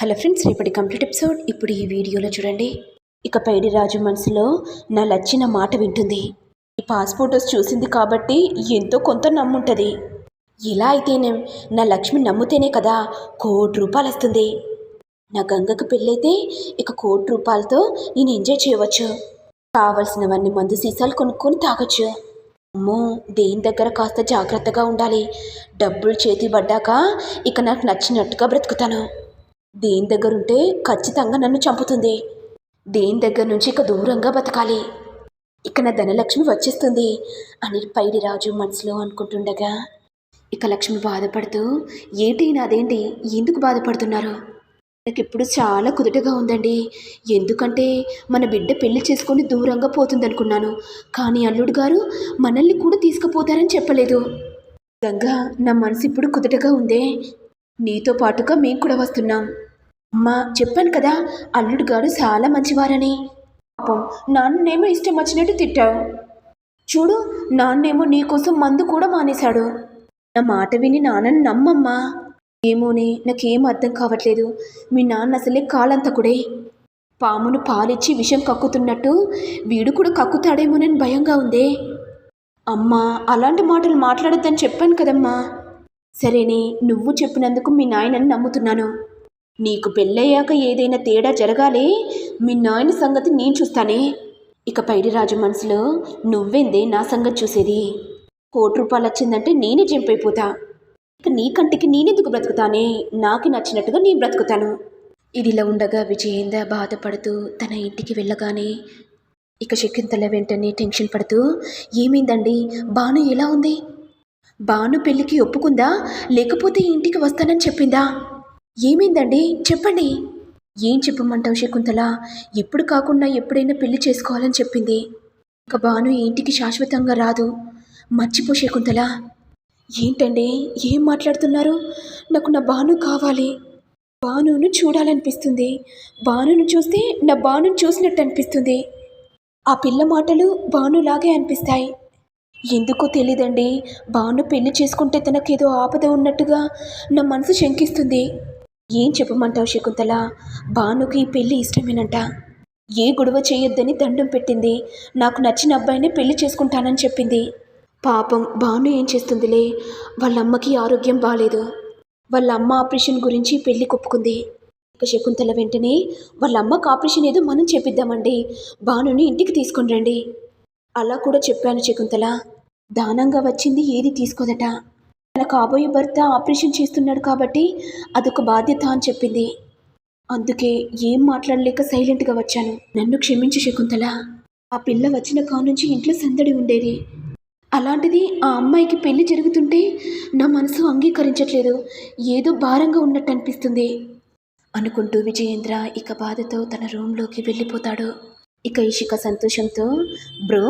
Hello friends రేపటి complete episode. ఇప్పుడు ఈ వీడియోలో చూడండి. ఇక పైడి రాజు మనసులో నా లచ్చిన మాట వింటుంది. ఈ పాస్పోర్టర్స్ చూసింది కాబట్టి ఎంతో కొంత నమ్ముంటుంది. ఇలా అయితేనే నా లక్ష్మి నమ్ముతేనే కదా కోటి రూపాయలు వస్తుంది. నా గంగకు పెళ్ళైతే ఇక కోటి రూపాయలతో నేను ఎంజాయ్ చేయవచ్చు. కావలసినవన్నీ మందు సీసాలు కొనుక్కొని తాగొచ్చు. అమ్మో దేని దగ్గర కాస్త జాగ్రత్తగా ఉండాలి. డబ్బులు చేతి పడ్డాక ఇక నాకు నచ్చినట్టుగా బ్రతుకుతాను. దేని దగ్గర ఉంటే ఖచ్చితంగా నన్ను చంపుతుంది. దేని దగ్గర నుంచి ఇక దూరంగా బతకాలి? ఇక నా ధనలక్ష్మి వచ్చేస్తుంది అని పైడి రాజు మనసులో అనుకుంటుండగా ఇక లక్ష్మి బాధపడుతూ ఏంటి నాదేంటి? ఎందుకు బాధపడుతున్నారు? నాకు ఇప్పుడు చాలా కుదుటగా ఉందండి. ఎందుకంటే మన బిడ్డ పెళ్ళి చేసుకొని దూరంగా పోతుందనుకున్నాను. కానీ అల్లుడు గారు మనల్ని కూడా తీసుకుపోతారని చెప్పలేదు. గంగా నా మనసు ఇప్పుడు కుదుటగా ఉందే. నీతో పాటుగా మేము కూడా వస్తున్నాం. అమ్మా చెప్పాను కదా అల్లుడు గారు చాలా మంచివారని. పాపం నాన్నేమో ఇష్టం వచ్చినట్టు తిట్టావు. చూడు నాన్నేమో నీకోసం మందు కూడా మానేశాడు. నా మాట విని నాన్నని నమ్మమ్మా. ఏమోనే నాకేం అర్థం కావట్లేదు. మీ నాన్న అసలే కాలంతకుడే. పామును పాలిచ్చి విషం కక్కుతున్నట్టు వీడు కూడా కక్కుతాడేమోనని భయంగా ఉందే. అమ్మా అలాంటి మాటలు మాట్లాడొద్దని చెప్పాను కదమ్మా. సరేనే నువ్వు చెప్పినందుకు మీ నాయనని నమ్ముతున్నాను. నీకు పెళ్ళయ్యాక ఏదైనా తేడా జరగాలి? మీ నాయన సంగతి నేను చూస్తానే. ఇక పైడి రాజు మనసులో నువ్వెందే నా సంగతి చూసేది? కోటి రూపాయలు వచ్చిందంటే నేనే జంపైపోతా ఇక నీ కంటికి నేనెందుకు బ్రతుకుతానే? నాకు నచ్చినట్టుగా నేను బ్రతుకుతాను. ఇదిలా ఉండగా విజయేంద్ర బాధపడుతూ తన ఇంటికి వెళ్ళగానే ఇక శకుంతల వెంటనే టెన్షన్ పడుతూ ఏమైందండి? బాను ఎలా ఉంది? బాను పెళ్ళికి ఒప్పుకుందా? లేకపోతే ఇంటికి వస్తానని చెప్పిందా? ఏమైందండి? చెప్పండి. ఏం చెప్పమంటావు శకుంతల? ఎప్పుడు కాకుండా ఎప్పుడైనా పెళ్ళి చేసుకోవాలని చెప్పింది. ఇక బాను ఇంటికి శాశ్వతంగా రాదు. మర్చిపో శకుంతల. ఏంటండి? ఏం మాట్లాడుతున్నారు? నాకు నా బాను కావాలి. బానును చూడాలనిపిస్తుంది. బానును చూస్తే నా బానును చూసినట్టు అనిపిస్తుంది. ఆ పిల్ల మాటలు బానులాగే అనిపిస్తాయి. ఎందుకో తెలీదండి. బాను పెళ్ళి చేసుకుంటే తనకేదో ఆపద ఉన్నట్టుగా నా మనసు శంకిస్తుంది. ఏం చెప్పమంటావు శకుంతల? భానుకి పెళ్ళి ఇష్టమేనంట. ఏ గొడవ చేయొద్దని దండం పెట్టింది. నాకు నచ్చిన అబ్బాయిని పెళ్ళి చేసుకుంటానని చెప్పింది. పాపం భాను ఏం చేస్తుందిలే? వాళ్ళ అమ్మకి ఆరోగ్యం బాగాలేదు వాళ్ళ అమ్మ ఆపరేషన్ గురించి పెళ్ళి కొప్పుకుంది. ఇక శకుంతల వెంటనే వాళ్ళ అమ్మకు ఆపరేషన్ ఏదో మనం చెప్పిద్దామండి. భానుని ఇంటికి తీసుకొని రండి. అలా కూడా చెప్పాను శకుంతల. దానంగా వచ్చింది ఏది తీసుకోదట. తన కాబోయే భర్త ఆపరేషన్ చేస్తున్నాడు కాబట్టి అదొక బాధ్యత అని చెప్పింది. అందుకే ఏం మాట్లాడలేక సైలెంట్గా వచ్చాను. నన్ను క్షమించు శకుంతల. ఆ పిల్ల వచ్చిన కానుంచి ఇంట్లో సందడి ఉండేది. అలాంటిది ఆ అమ్మాయికి పెళ్ళి జరుగుతుంటే నా మనసు అంగీకరించట్లేదు. ఏదో భారంగా ఉన్నట్టు అనిపిస్తుంది. అనుకుంటూ విజయేంద్ర ఇక బాధతో తన రూమ్లోకి వెళ్ళిపోతాడు. ఇక ఇషిక సంతోషంతో బ్రో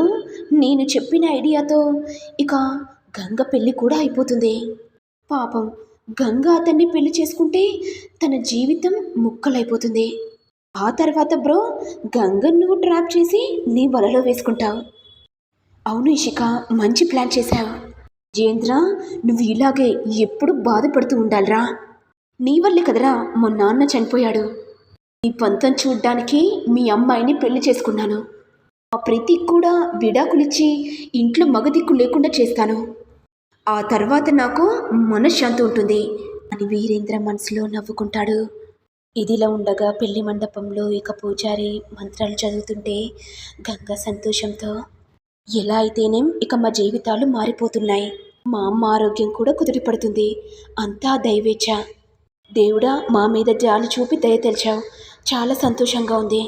నేను చెప్పిన ఐడియాతో ఇక గంగ పెళ్ళి కూడా అయిపోతుంది. పాపం గంగ అతన్ని పెళ్ళి చేసుకుంటే తన జీవితం ముక్కలైపోతుంది. ఆ తర్వాత బ్రో గంగను నువ్వు ట్రాప్ చేసి నీ వలలో వేసుకుంటావు. అవును ఇషిక మంచి ప్లాన్ చేశావు జయేంద్ర నువ్వు ఇలాగే ఎప్పుడు బాధపడుతూ ఉండాలిరా. నీ వల్లే కదరా మా నాన్న చనిపోయాడు. నీ పంతం చూడ్డానికి మీ అమ్మాయిని పెళ్ళి చేసుకున్నాను. ఆ ప్రతి కూడా విడాకులిచ్చి ఇంట్లో మగదిక్కు లేకుండా చేస్తాను. ఆ తర్వాత నాకు మనశ్శాంతి ఉంటుంది అని వీరేంద్ర మనసులో నవ్వుకుంటాడు. ఇదిలా ఉండగా పెళ్ళి మండపంలో ఇక పూజారి మంత్రాలు చదువుతుంటే గంగ సంతోషంతో ఎలా అయితేనేం ఇక మా జీవితాలు మారిపోతున్నాయి. మా అమ్మ ఆరోగ్యం కూడా కుదిరిపడుతుంది అంతా దైవేచ్ఛ. దేవుడా మా మీద జాలి చూపి దయ తెలిచావు చాలా సంతోషంగా ఉంది.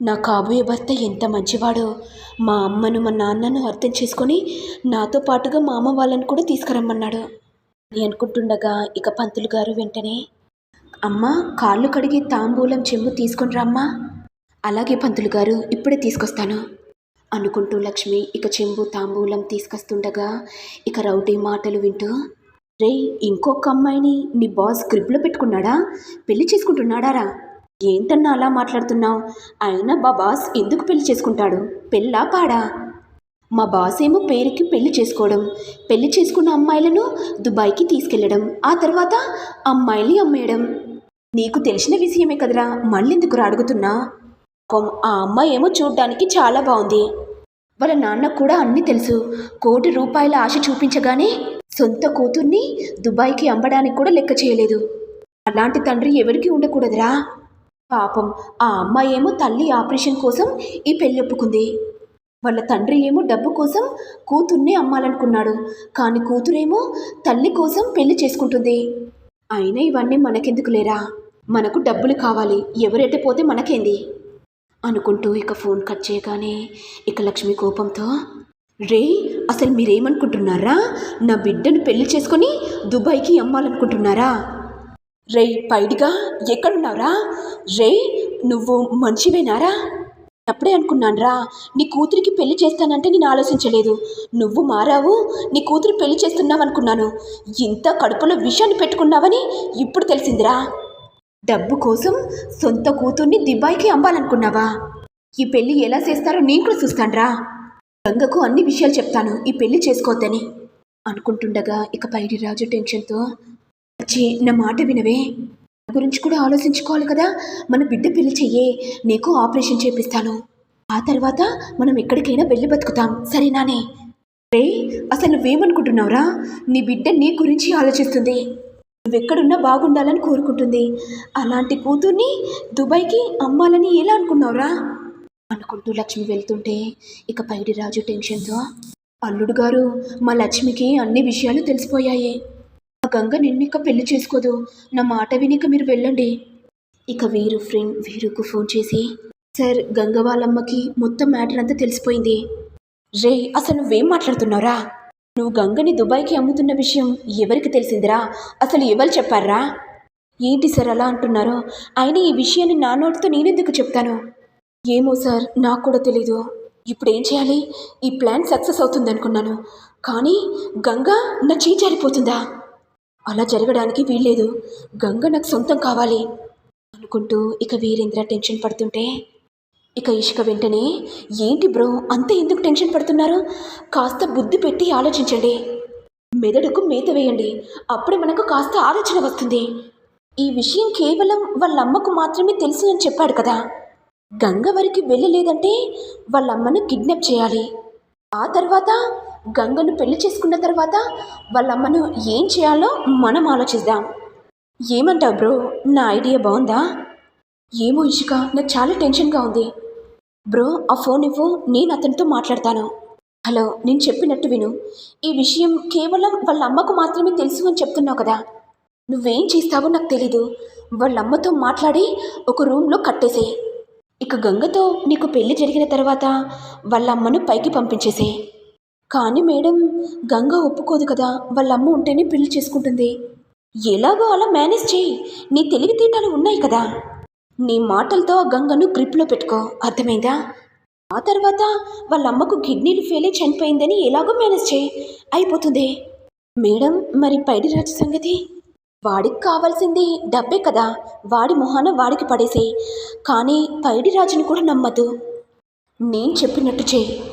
నా కాబోయే భర్త ఎంత మంచివాడో మా అమ్మను మా నాన్నను అర్థం చేసుకొని నాతో పాటుగా మా అమ్మ వాళ్ళని కూడా తీసుకురమ్మన్నాడు. అని అనుకుంటుండగా ఇక పంతులు గారు వెంటనే అమ్మ కాళ్ళు కడిగి తాంబూలం చెంబు తీసుకొని రమ్మా అలాగే పంతులు గారు ఇప్పుడే తీసుకొస్తాను. అనుకుంటూ లక్ష్మి ఇక చెంబు తాంబూలం తీసుకొస్తుండగా ఇక రౌడీ మాటలు వింటూ రే ఇంకొక అమ్మాయిని నీ బాస్ గ్రిప్లో పెట్టుకున్నాడా? పెళ్ళి చేసుకుంటున్నాడారా? ఏంటన్నా అలా మాట్లాడుతున్నావు? అయినా మా బాస్ ఎందుకు పెళ్ళి చేసుకుంటాడు? పెళ్ళా పాడా? మా బాస్ ఏమో పేరుకి పెళ్ళి చేసుకోవడం. పెళ్ళి చేసుకున్న అమ్మాయిలను దుబాయ్కి తీసుకెళ్ళడం ఆ తర్వాత అమ్మాయిల్ని అమ్మేయడం. నీకు తెలిసిన విషయమే కదరా మళ్ళెందుకు అడుగుతున్నా? పాపం ఆ అమ్మాయి ఏమో చూడ్డానికి చాలా బాగుంది. వాళ్ళ నాన్నకు కూడా అన్నీ తెలుసు. కోటి రూపాయల ఆశ చూపించగానే సొంత కూతుర్ని దుబాయ్కి అమ్మడానికి కూడా లెక్క చేయలేదు. అలాంటి తండ్రి ఎవరికి ఉండకూడదురా. పాపం ఆ అమ్మాయి ఏమో తల్లి ఆపరేషన్ కోసం ఈ పెళ్ళి ఒప్పుకుంది. వాళ్ళ తండ్రి ఏమో డబ్బు కోసం కూతుర్నే అమ్మాలనుకున్నాడు. కానీ కూతురేమో తల్లి కోసం పెళ్ళి చేసుకుంటుంది. అయినా ఇవన్నీ మనకెందుకు లేరా? మనకు డబ్బులు కావాలి. ఎవరెట్టపోతే మనకేంది? అనుకుంటూ ఇక ఫోన్ కట్ చేయగానే ఇక లక్ష్మి కోపంతో రే అసలు మీరేమనుకుంటున్నారా? నా బిడ్డను పెళ్ళి చేసుకొని దుబాయ్కి అమ్మాలనుకుంటున్నారా? రే పైడిగా ఎక్కడున్నారా రే నువ్వు మనిషివేనారా అప్పుడే అనుకున్నానురా నీ కూతురికి పెళ్ళి చేస్తానంటే నేను ఆలోచించలేదు. నువ్వు మారావు నీ కూతురు పెళ్ళి చేస్తున్నావు అనుకున్నాను ఇంత కడుపులో విషాన్ని పెట్టుకున్నావని ఇప్పుడు తెలిసిందిరా. డబ్బు కోసం సొంత కూతుర్ని దుబాయ్కి అమ్మాలనుకున్నావా? ఈ పెళ్ళి ఎలా చేస్తారో నేను కూడా చూస్తానురా. గంగకు అన్ని విషయాలు చెప్తాను ఈ పెళ్ళి చేసుకోవద్దని అనుకుంటుండగా ఇక పైడి రాజు టెన్షన్తో వచ్చి నా మాట వినవే. నా గురించి కూడా ఆలోచించుకోవాలి కదా. మన బిడ్డ పెళ్ళి చెయ్యే. నీకు ఆపరేషన్ చేపిస్తాను. ఆ తర్వాత మనం ఎక్కడికైనా వెళ్ళి బతుకుతాం. సరేనానే? రే అసలు నువ్వేమనుకుంటున్నావురా? నీ బిడ్డ నీ గురించి ఆలోచిస్తుంది. నువ్వెక్కడున్నా బాగుండాలని కోరుకుంటుంది. అలాంటి కూతుర్ని దుబాయ్కి అమ్మాలని ఎలా అనుకున్నావురా? అనుకుంటూ లక్ష్మి వెళ్తుంటే ఇక పైడి రాజు టెన్షన్తో అల్లుడు గారు మా లక్ష్మికి అన్ని విషయాలు తెలిసిపోయాయి. గంగ నిన్నిక పెళ్ళి చేసుకోదు. నా మాట వినిక మీరు వెళ్ళండి. ఇక వీరు ఫ్రెండ్ వీరుకు ఫోన్ చేసి సార్ గంగ వాళ్ళమ్మకి మొత్తం మ్యాటర్ అంతా తెలిసిపోయింది. రే అసలు నువ్వేం మాట్లాడుతున్నావురా? నువ్వు గంగని దుబాయ్కి అమ్ముతున్న విషయం ఎవరికి తెలిసిందిరా? అసలు ఎవరు చెప్పారా? ఏంటి సార్ అలా అంటున్నారో? అయినా ఈ విషయాన్ని నా నోటితో నేనెందుకు చెప్తాను? ఏమో సార్ నాకు కూడా తెలీదు. ఇప్పుడు ఏం చేయాలి? ఈ ప్లాన్ సక్సెస్ అవుతుంది అనుకున్నాను కానీ గంగ నా చేయి జారిపోతుందా? అలా జరగడానికి వీల్లేదు. గంగ నాకు సొంతం కావాలి అనుకుంటూ ఇక వీరేంద్ర టెన్షన్ పడుతుంటే ఇక ఇషిక వెంటనే ఏంటి బ్రో అంత ఎందుకు టెన్షన్ పడుతున్నారు? కాస్త బుద్ధి పెట్టి ఆలోచించండి. మెదడుకు మేత వేయండి. అప్పుడే మనకు కాస్త ఆలోచన వస్తుంది. ఈ విషయం కేవలం వాళ్ళ అమ్మకు మాత్రమే తెలుసు అని చెప్పాడు కదా. గంగ వరకు వెళ్ళలేదంటే వాళ్ళ అమ్మను కిడ్నాప్ చేయాలి. ఆ తర్వాత గంగను పెళ్ళి చేసుకున్న తర్వాత వాళ్ళ అమ్మను ఏం చేయాలో మనం ఆలోచిద్దాం. ఏమంటావు బ్రో? నా ఐడియా బాగుందా? ఏమో ఇషిక నాకు చాలా టెన్షన్గా ఉంది. బ్రో ఆ ఫోన్ ఇవ్వు నేను అతనితో మాట్లాడతాను. హలో నేను చెప్పినట్టు విను. ఈ విషయం కేవలం వాళ్ళ అమ్మకు మాత్రమే తెలుసు అని చెప్తున్నావు కదా. నువ్వేం చేస్తావో నాకు తెలీదు. వాళ్ళ అమ్మతో మాట్లాడి ఒక రూమ్లో కట్టేసే. ఇక గంగతో నీకు పెళ్ళి జరిగిన తర్వాత వాళ్ళ అమ్మను పైకి పంపించేసే. కానీ మేడం గంగ ఒప్పుకోదు కదా వాళ్ళ అమ్మ ఉంటేనే పెళ్ళి చేసుకుంటుంది. ఎలాగో అలా మేనేజ్ చేయి నీ తెలివితేటలు ఉన్నాయి కదా. నీ మాటలతో ఆ గంగను గ్రిప్లో పెట్టుకో అర్థమైందా? ఆ తర్వాత వాళ్ళ అమ్మకు కిడ్నీలు ఫెయిల్ అయి చనిపోయిందని ఎలాగో మేనేజ్ చేయి అయిపోతుంది. మేడం మరి పైడి రాజు సంగతి? వాడికి కావాల్సింది డబ్బే కదా వాడి మొహాన వాడికి పడేసేయి. కానీ పైడి రాజుని కూడా నమ్మదు నేను చెప్పినట్టు చేయి.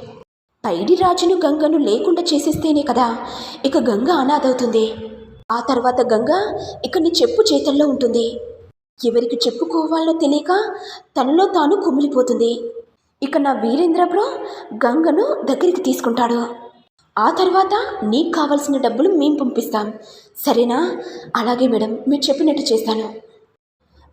పైడి రాజును గంగను లేకుండా చేసేస్తేనే కదా ఇక గంగ అనాథవుతుంది. ఆ తర్వాత గంగ ఇక నీ చెప్పు చేతల్లో ఉంటుంది. ఎవరికి చెప్పుకోవాలో తెలియక తనలో తాను కుమిలిపోతుంది. ఇక నా వీరేంద్ర బ్రో గంగను దగ్గరికి తీసుకుంటాడు. ఆ తర్వాత నీకు కావాల్సిన డబ్బులు మేము పంపిస్తాం. సరేనా? అలాగే మేడం మీరు చెప్పినట్టు చేస్తాను.